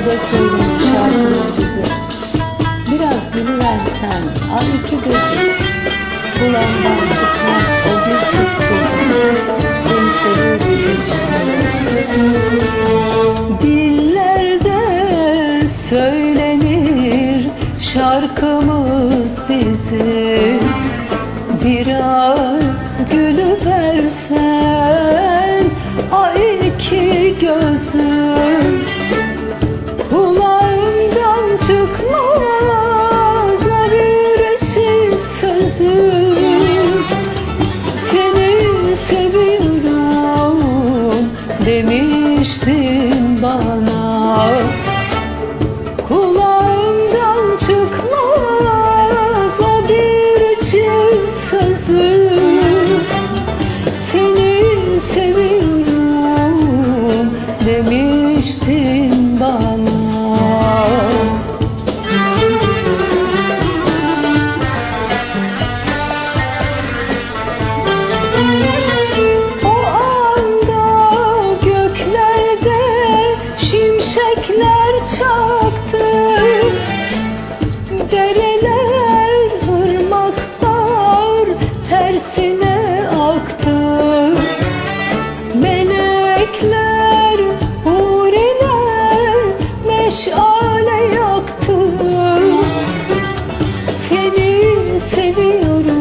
Dillerde söylenir şarkılar bize Biraz gülüversen al iki gözü. Kulağımdan çıkmaz o bir çift sözü. Beni demiştim Dillerde söylenir şarkımız bizim. Biraz gülüversen ay iki gözüm Kulağımdan çıkmaz o bir çift Seni seviyorum demiştin bana Kulağımdan çıkmaz o bir Seni seviyorum demiştin bana seviyorum.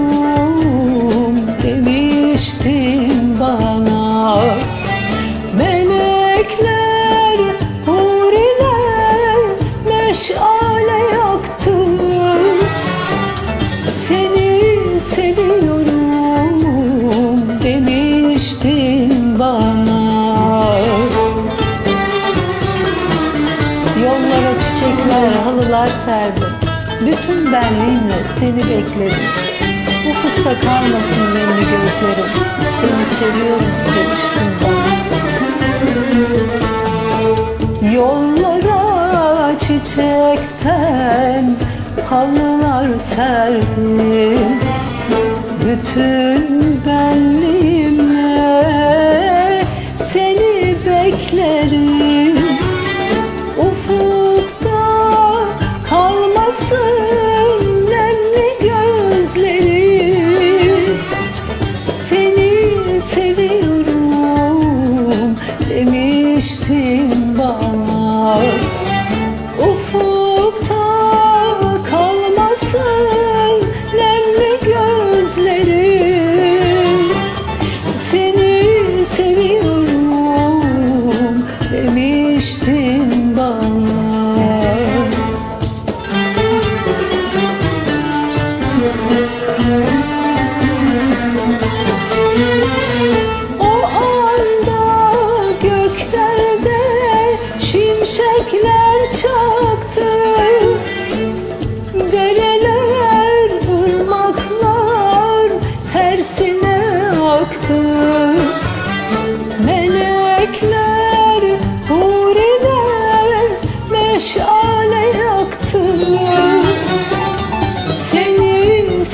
Demiştin bana Melekler, huriler meşale yaktı. Seni seviyorum demiştin bana. Yollara çiçekler, halılar serdim Bütün benliğimle seni bekledim Ufukta kalmasın nemli gözlerim. Seni seviyorum demiştin bana Yollara çiçekten halılar serdim. Bütün benliğimle seviyorum demiştin bana. Ufukta kalmasın nemli gözlerim Seni seviyorum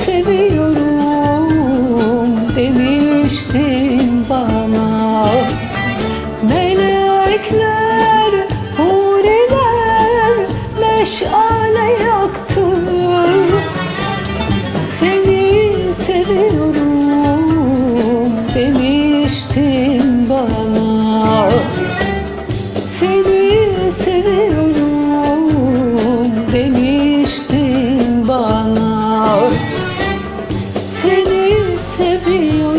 seviyorum demiştin bana. Melekler, huriler meşale yaktı. Seni seviyorum demiştin bana. Seni seviyorum demiştin If you.